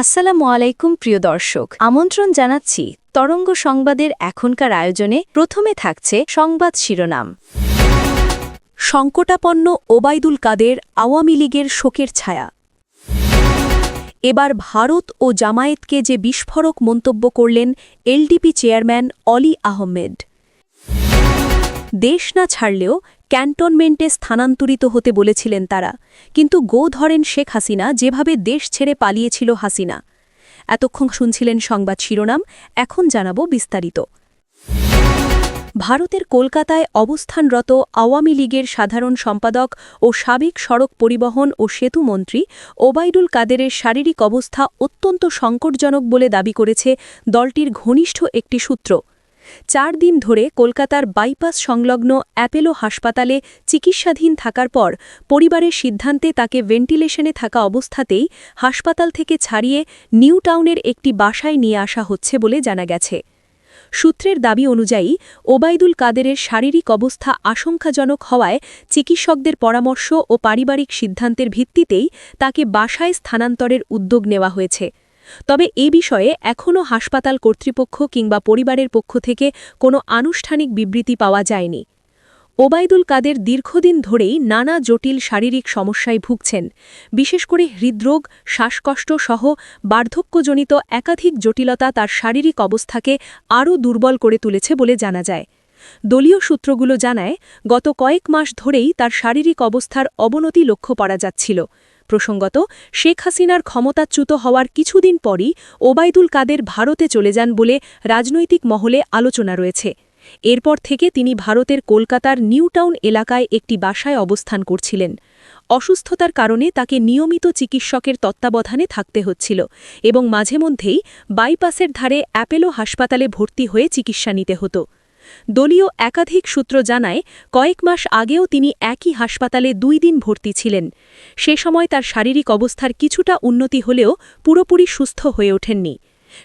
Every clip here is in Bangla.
আসসালামু আলাইকুম, প্রিয় দর্শক। আমন্ত্রণ জানাচ্ছি তরঙ্গ সংবাদের এখনকার আয়োজনে। প্রথমে থাকছে সংবাদ শিরোনাম। সংকটাপন্ন ওবায়দুল কাদের আওয়ামী লীগের শোকের ছায়া। এবার ভারত ও জামায়েতকে যে বিস্ফোরক মন্তব্য করলেন এলডিপি চেয়ারম্যান অলি আহমেদ। দেশ না ছাড়লেও ক্যান্টনমেন্টে স্থানান্তরিত হতে বলেছিলেন তারা। কিন্তু গো ধরেন শেখ হাসিনা যেভাবে দেশ ছেড়ে পালিয়েছিল হাসিনা। এতক্ষণ শুনছিলেন সংবাদ শিরোনাম, এখন জানাব বিস্তারিত। ভারতের কলকাতায় অবস্থানরত আওয়ামী লীগের সাধারণ সম্পাদক ও সাবেক সড়ক পরিবহন ও সেতু মন্ত্রী ওবায়দুল কাদেরের শারীরিক অবস্থা অত্যন্ত সংকটজনক বলে দাবি করেছে দলটির ঘনিষ্ঠ একটি সূত্র। চার দিন ধরে কলকাতার বাইপাস সংলগ্ন অ্যাপেলো হাসপাতালে চিকিৎসাধীন থাকার পর পরিবারের সিদ্ধান্তে তাকে ভেন্টিলেশনে থাকা অবস্থাতেই হাসপাতাল থেকে ছাড়িয়ে নিউ টাউনের একটি বাসায় নিয়ে আসা হচ্ছে বলে জানা গেছে। সূত্রের দাবি অনুযায়ী ওবায়দুল কাদেরের শারীরিক অবস্থা আশঙ্কাজনক হওয়ায় চিকিৎসকদের পরামর্শ ও পারিবারিক সিদ্ধান্তের ভিত্তিতেই তাকে বাসায় স্থানান্তরের উদ্যোগ নেওয়া হয়েছে। তবে এ বিষয়ে এখনও হাসপাতাল কর্তৃপক্ষ কিংবা পরিবারের পক্ষ থেকে কোনো আনুষ্ঠানিক বিবৃতি পাওয়া যায়নি। ওবায়দুল কাদের দীর্ঘদিন ধরেই নানা জটিল শারীরিক সমস্যায় ভুগছেন, বিশেষ করে হৃদরোগ শ্বাসকষ্ট সহ বার্ধক্যজনিত একাধিক জটিলতা তার শারীরিক অবস্থাকে আরও দুর্বল করে তুলেছে বলে জানা যায়। দলীয় সূত্রগুলো জানায়, গত কয়েক মাস ধরেই তার শারীরিক অবস্থার অবনতি লক্ষ্য করা যাচ্ছিল। প্রসঙ্গত, শেখ হাসিনার ক্ষমতাচ্যুত হওয়ার কিছুদিন পরই ওবায়দুল কাদের ভারতে চলে যান বলে রাজনৈতিক মহলে আলোচনা রয়েছে। এরপর থেকে তিনি ভারতের কলকাতার নিউটাউন এলাকায় একটি বাসায় অবস্থান করছিলেন। অসুস্থতার কারণে তাকে নিয়মিত চিকিৎসকের তত্ত্বাবধানে থাকতে হচ্ছিল এবং মাঝে মধ্যেই বাইপাসের ধারে অ্যাপেলো হাসপাতালে ভর্তি হয়ে চিকিৎসা নিতে হতো। দলীয় একাধিক সূত্র জানায়, কয়েক মাস আগেও তিনি একই হাসপাতালে দুই দিন ভর্তি ছিলেন। সে সময় তার শারীরিক অবস্থার কিছুটা উন্নতি হলেও পুরোপুরি সুস্থ হয়ে ওঠেননি।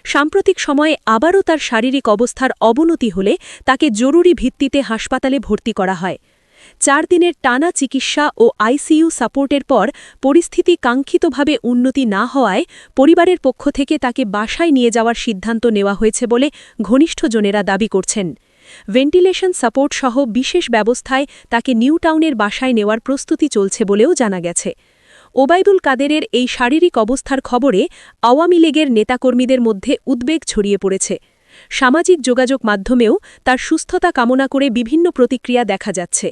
সাম্প্রতিক সময়ে আবারও তার শারীরিক অবস্থার অবনতি হলে তাকে জরুরি ভিত্তিতে হাসপাতালে ভর্তি করা হয়। চার দিনের টানা চিকিৎসা ও আইসিইউ সাপোর্টের পর পরিস্থিতি কাঙ্ক্ষিতভাবে উন্নতি না হওয়ায় পরিবারের পক্ষ থেকে তাকে বাসায় নিয়ে যাওয়ার সিদ্ধান্ত নেওয়া হয়েছে বলে ঘনিষ্ঠজনেরা দাবি করছেন। ভেন্টিলেশন সাপোর্ট সহ বিশেষ ব্যবস্থায় তাকে নিউ টাউনের বাসায় নেওয়ার প্রস্তুতি চলছে বলেও জানা গেছে। ওবায়দুল কাদেরের এই শারীরিক অবস্থার খবরে আওয়ামী লীগের নেতাকর্মীদের মধ্যে উদ্বেগ ছড়িয়ে পড়েছে। সামাজিক যোগাযোগ মাধ্যমেও তার সুস্থতা কামনা করে বিভিন্ন প্রতিক্রিয়া দেখা যাচ্ছে।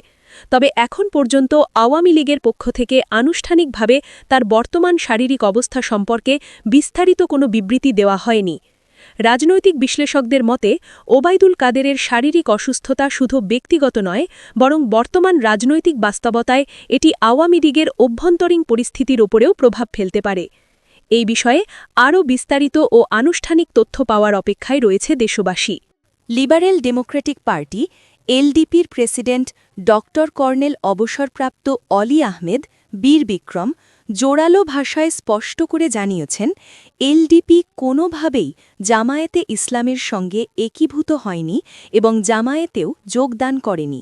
তবে এখন পর্যন্ত আওয়ামী লীগের পক্ষ থেকে আনুষ্ঠানিকভাবে তার বর্তমান শারীরিক অবস্থা সম্পর্কে বিস্তারিত কোনো বিবৃতি দেওয়া হয়নি। রাজনৈতিক বিশ্লেষকদের মতে, ওবায়দুল কাদেরের শারীরিক অসুস্থতা শুধু ব্যক্তিগত নয়, বরং বর্তমান রাজনৈতিক বাস্তবতায় এটি আওয়ামী লীগের অভ্যন্তরীণ পরিস্থিতির ওপরেও প্রভাব ফেলতে পারে। এই বিষয়ে আরও বিস্তারিত ও আনুষ্ঠানিক তথ্য পাওয়ার অপেক্ষায় রয়েছে দেশবাসী। লিবারেল ডেমোক্রেটিক পার্টি, এলডিপির প্রেসিডেন্ট ড কর্নেল অবসরপ্রাপ্ত অলি আহমেদ, বীর বিক্রম জোরালো ভাষায় স্পষ্ট করে জানিয়েছেন এলডিপি কোনোভাবেই জামায়াতে ইসলামের সঙ্গে একীভূত হয়নি এবং জামায়াতেও যোগদান করেনি।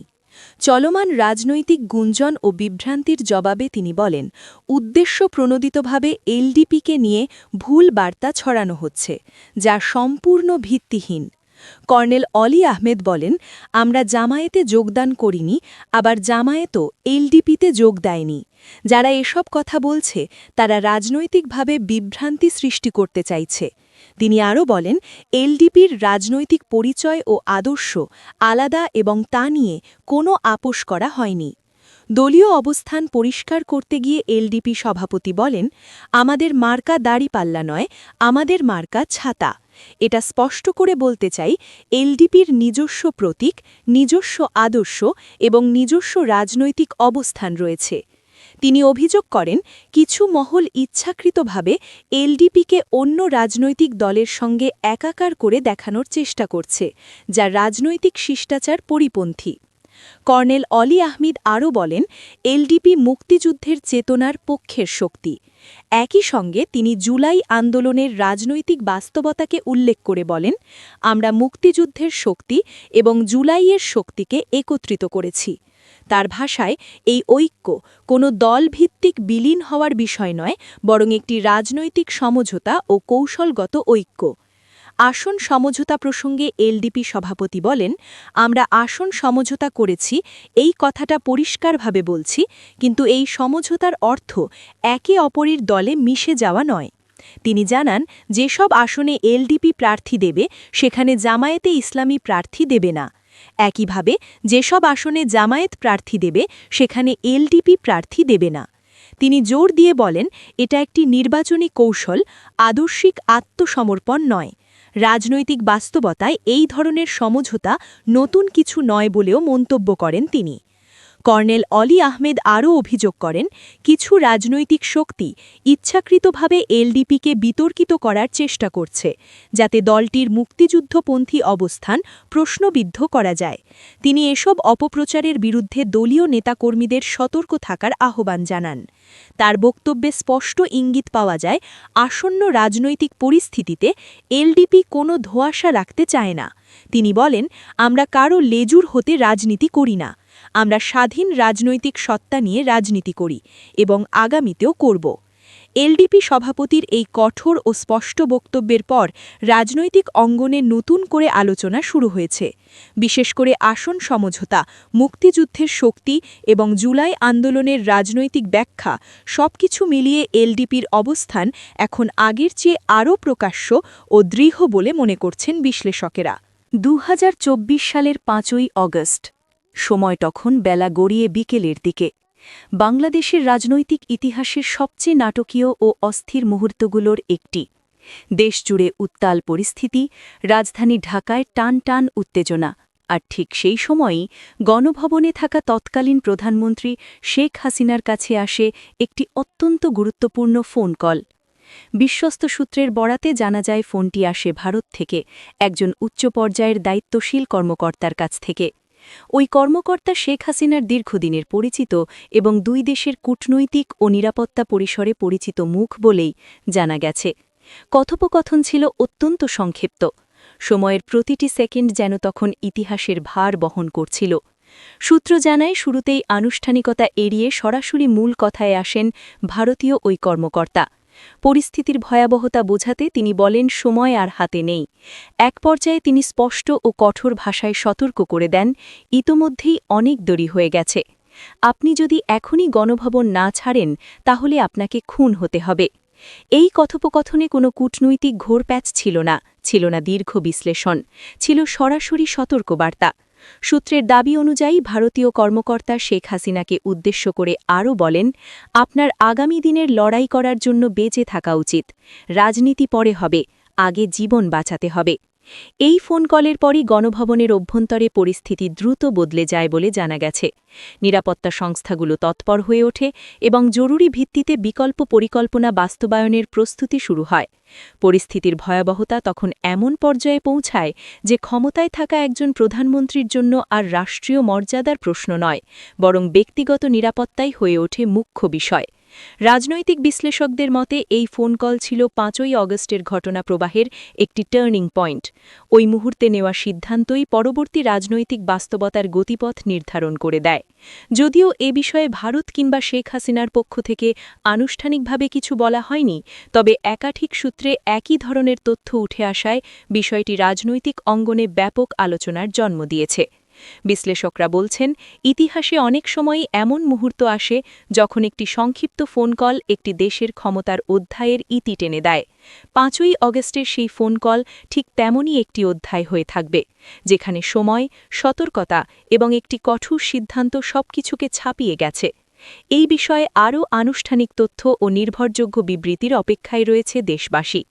চলমান রাজনৈতিক গুঞ্জন ও বিভ্রান্তির জবাবে তিনি বলেন, উদ্দেশ্য প্রণোদিতভাবে এলডিপিকে নিয়ে ভুল বার্তা ছড়ানো হচ্ছে, যা সম্পূর্ণ ভিত্তিহীন। কর্নেল অলি আহমেদ বলেন, আমরা জামায়েতে যোগদান করিনি, আবার জামায়েতও এলডিপিতে যোগ দেয়নি। যারা এসব কথা বলছে, তারা রাজনৈতিকভাবে বিভ্রান্তি সৃষ্টি করতে চাইছে। তিনি আরও বলেন, এলডিপির রাজনৈতিক পরিচয় ও আদর্শ আলাদা এবং তা নিয়ে কোনো আপোষ করা হয়নি। দলীয় অবস্থান পরিষ্কার করতে গিয়ে এলডিপি সভাপতি বলেন, আমাদের মার্কা দাড়ি পাল্লা নয়, আমাদের মার্কা ছাতা। এটা স্পষ্ট করে বলতে চাই, এলডিপির নিজস্ব প্রতীক, নিজস্ব আদর্শ এবং নিজস্ব রাজনৈতিক অবস্থান রয়েছে। তিনি অভিযোগ করেন, কিছু মহল ইচ্ছাকৃতভাবে এলডিপিকে অন্য রাজনৈতিক দলের সঙ্গে একাকার করে দেখানোর চেষ্টা করছে, যা রাজনৈতিক শিষ্টাচার পরিপন্থী। কর্নেল অলি আহমিদ আরও বলেন, এলডিপি মুক্তিযুদ্ধের চেতনার পক্ষের শক্তি। একই সঙ্গে তিনি জুলাই আন্দোলনের রাজনৈতিক বাস্তবতাকে উল্লেখ করে বলেন, আমরা মুক্তিযুদ্ধের শক্তি এবং জুলাইয়ের শক্তিকে একত্রিত করেছি। তার ভাষায়, এই ঐক্য কোনো দলভিত্তিক বিলীন হওয়ার বিষয় নয়, বরং একটি রাজনৈতিক সমঝোতা ও কৌশলগত ঐক্য। আসন সমঝোতা প্রসঙ্গে এলডিপি সভাপতি বলেন, আমরা আসন সমঝোতা করেছি, এই কথাটা পরিষ্কারভাবে বলছি, কিন্তু এই সমঝোতার অর্থ একে অপরের দলে মিশে যাওয়া নয়। তিনি জানান, যেসব আসনে এলডিপি প্রার্থী দেবে, সেখানে জামায়াতে ইসলামী প্রার্থী দেবে না। একইভাবে, যেসব আসনে জামায়াত প্রার্থী দেবে, সেখানে এলডিপি প্রার্থী দেবে না। তিনি জোর দিয়ে বলেন, এটা একটি নির্বাচনী কৌশল, আদর্শিক আত্মসমর্পণ নয়। রাজনৈতিক বাস্তবতায় এই ধরনের সমঝোতা নতুন কিছু নয় বলেও মন্তব্য করেন তিনি। কর্নেল অলি আহমেদ আরও অভিযোগ করেন, কিছু রাজনৈতিক শক্তি ইচ্ছাকৃতভাবে এলডিপিকে বিতর্কিত করার চেষ্টা করছে, যাতে দলটির মুক্তিযুদ্ধপন্থী অবস্থান প্রশ্নবিদ্ধ করা যায়। তিনি এসব অপপ্রচারের বিরুদ্ধে দলীয় নেতাকর্মীদের সতর্ক থাকার আহ্বান জানান। তার বক্তব্যে স্পষ্ট ইঙ্গিত পাওয়া যায়, আসন্ন রাজনৈতিক পরিস্থিতিতে এলডিপি কোনো ধোয়াশা রাখতে চায় না। তিনি বলেন, আমরা কারও লেজুর হতে রাজনীতি করি না। আমরা স্বাধীন রাজনৈতিক সত্তা নিয়ে রাজনীতি করি এবং আগামীতেও করব। এলডিপি সভাপতির এই কঠোর ও স্পষ্ট বক্তব্যের পর রাজনৈতিক অঙ্গনে নতুন করে আলোচনা শুরু হয়েছে। বিশেষ করে আসন সমঝোতা, মুক্তিযুদ্ধের শক্তি এবং জুলাই আন্দোলনের রাজনৈতিক ব্যাখ্যা সবকিছু মিলিয়ে এলডিপির অবস্থান এখন আগের চেয়ে আরও প্রকাশ্য ও দৃঢ় বলে মনে করছেন বিশ্লেষকেরা। দু হাজার চব্বিশ সালের পাঁচই অগস্ট সময় তখন বেলা গড়িয়ে বিকেলের দিকে। বাংলাদেশের রাজনৈতিক ইতিহাসের সবচেয়ে নাটকীয় ও অস্থির মুহূর্তগুলোর একটি। দেশজুড়ে উত্তাল পরিস্থিতি, রাজধানী ঢাকায় টান টান উত্তেজনা, আর ঠিক সেই সময়ই গণভবনে থাকা তৎকালীন প্রধানমন্ত্রী শেখ হাসিনার কাছে আসে একটি অত্যন্ত গুরুত্বপূর্ণ ফোন কল। বিশ্বস্ত সূত্রের বরাতে জানা যায়, ফোনটি আসে ভারত থেকে একজন উচ্চ পর্যায়ের দায়িত্বশীল কর্মকর্তার কাছ থেকে। ওই কর্মকর্তা শেখ হাসিনার দীর্ঘদিনের পরিচিত এবং দুই দেশের কূটনৈতিক ও নিরাপত্তা পরিসরে পরিচিত মুখ বলেই জানা গেছে। কথোপকথন ছিল অত্যন্ত সংক্ষিপ্ত। সময়ের প্রতিটি সেকেন্ড যেন তখন ইতিহাসের ভার বহন করছিল। সূত্র জানায়, শুরুতেই আনুষ্ঠানিকতা এড়িয়ে সরাসরি মূল কথায় আসেন ভারতীয় ওই কর্মকর্তা। পরিস্থিতির ভয়াবহতা বোঝাতে তিনি বলেন, সময় আর হাতে নেই। এক পর্যায়ে তিনি স্পষ্ট ও কঠোর ভাষায় সতর্ক করে দেন, ইতোমধ্যেই অনেক দেরি হয়ে গেছে। আপনি যদি এখনই গণভবন না ছাড়েন, তাহলে আপনাকে খুন হতে হবে। এই কথোপকথনে কোনো কূটনৈতিক ঘোরপ্যাচ ছিল না ছিল না দীর্ঘ বিশ্লেষণ, ছিল সরাসরি সতর্কবার্তা। সূত্রের দাবি অনুযায়ী ভারতীয় কর্মকর্তা শেখ হাসিনাকে উদ্দেশ্য করে আরও বলেন, আপনার আগামী দিনের লড়াই করার জন্য বেঁচে থাকা উচিত। রাজনীতি পরে হবে, আগে জীবন বাঁচাতে হবে। এই ফোন কলের পরই গণভবনের অভ্যন্তরে পরিস্থিতি দ্রুত বদলে যায় বলে জানা গেছে। নিরাপত্তা সংস্থাগুলো তৎপর হয়ে ওঠে এবং জরুরি ভিত্তিতে বিকল্প পরিকল্পনা বাস্তবায়নের প্রস্তুতি শুরু হয়। পরিস্থিতির ভয়াবহতা তখন এমন পর্যায়ে পৌঁছায় যে ক্ষমতায় থাকা একজন প্রধানমন্ত্রীর জন্য আর রাষ্ট্রীয় মর্যাদার প্রশ্ন নয়, বরং ব্যক্তিগত নিরাপত্তাই হয়ে ওঠে মুখ্য বিষয়। রাজনৈতিক বিশ্লেষকদের মতে, এই ফোন কল ছিল পাঁচই অগস্টের ঘটনা প্রবাহের একটি টার্নিং পয়েন্ট। ওই মুহূর্তে নেওয়া সিদ্ধান্তই পরবর্তী রাজনৈতিক বাস্তবতার গতিপথ নির্ধারণ করে দেয়। যদিও এ বিষয়ে ভারত কিংবা শেখ হাসিনার পক্ষ থেকে আনুষ্ঠানিকভাবে কিছু বলা হয়নি, তবে একাধিক সূত্রে একই ধরনের তথ্য উঠে আসায় বিষয়টি রাজনৈতিক অঙ্গনে ব্যাপক আলোচনার জন্ম দিয়েছে। বিশ্লেষকরা বলছেন, ইতিহাসে অনেক সময়ই এমন মুহূর্ত আসে যখন একটি সংক্ষিপ্ত ফোন কল একটি দেশের ক্ষমতার অধ্যায়ের ইতি টেনে দেয়। পাঁচই অগস্টের সেই ফোন কল ঠিক তেমনই একটি অধ্যায় হয়ে থাকবে, যেখানে সময়, সতর্কতা এবং একটি কঠোর সিদ্ধান্ত সবকিছুকে ছাপিয়ে গেছে। এই বিষয়ে আরও আনুষ্ঠানিক তথ্য ও নির্ভরযোগ্য বিবৃতির অপেক্ষায় রয়েছে দেশবাসী।